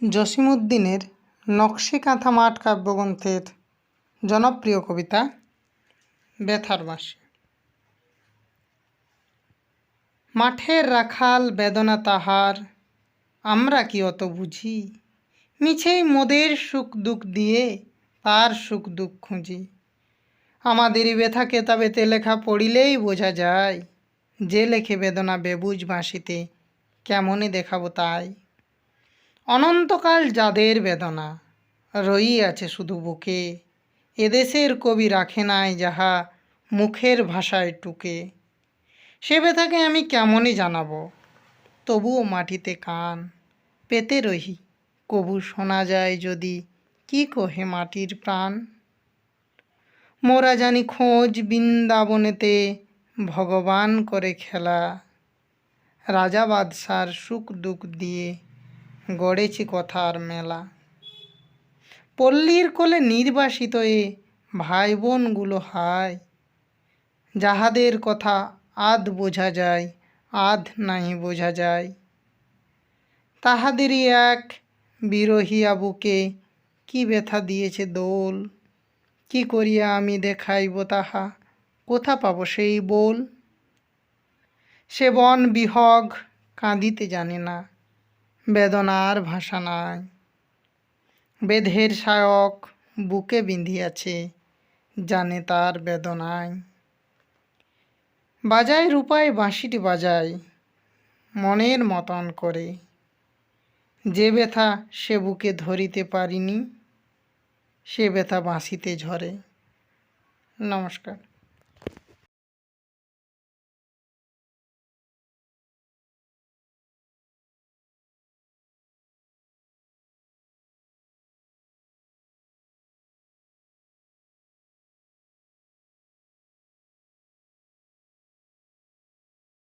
জসিমউদ্দিনের নকশি কাঁথা মাঠ কাব্যগ্রন্থের জনপ্রিয় কবিতা ব্যথার বাঁশি মাঠের রাখাল বেদনা তাহার, আমরা কি অত বুঝি? মিছেই মোদের সুখ দুঃখ দিয়ে তার সুখ দুঃখ খুঁজি। আমাদেরই ব্যথা কেতাবেতে লেখা পড়িলেই বোঝা যায়, যে লেখে বেদনা বেবুজ বাঁশিতে কেমনে দেখাবো তাই। অনন্তকাল যাদের বেদনা রই আছে শুধু বুকে, এদেশের কবি রাখে নাই যাহা মুখের ভাষায় টুকে। সে ব্যথাকে আমি কেমনই জানাব? তবুও মাটিতে কান পেতে রহি, কবু শোনা যায় যদি কি কহে মাটির প্রাণ? মোরা জানি খোঁজ বৃন্দাবনেতে ভগবান করে খেলা, রাজা বাদশার সুখ দুঃখ দিয়ে গড়েছি কথার মেলা। পল্লীর কোলে নির্বাসিত এ ভাই বোনগুলো হায়। যাহাদের কথা আধ বোঝা যায়, আধ নাহি বোঝা যায়। তাহাদেরই এক বিরহিয়া বুকে কি ব্যথা দিয়েছে দোল? কি করিয়া আমি দেখাইব তাহা? কোথা পাব সেই বোল? সে বন বিহগ কাঁদিতে জানে না। বেদনার ভাষা নাই বেধের সায়ক বুকে বিঁধিয়াছে, জানে তার বেদনায়। বাজায় রূপায় বাঁশিটি বাজায়, মনের মতন করে। যে ব্যথা সে বুকে ধরিতে পারিনি, সে ব্যথা বাঁশিতে ঝরে। নমস্কার।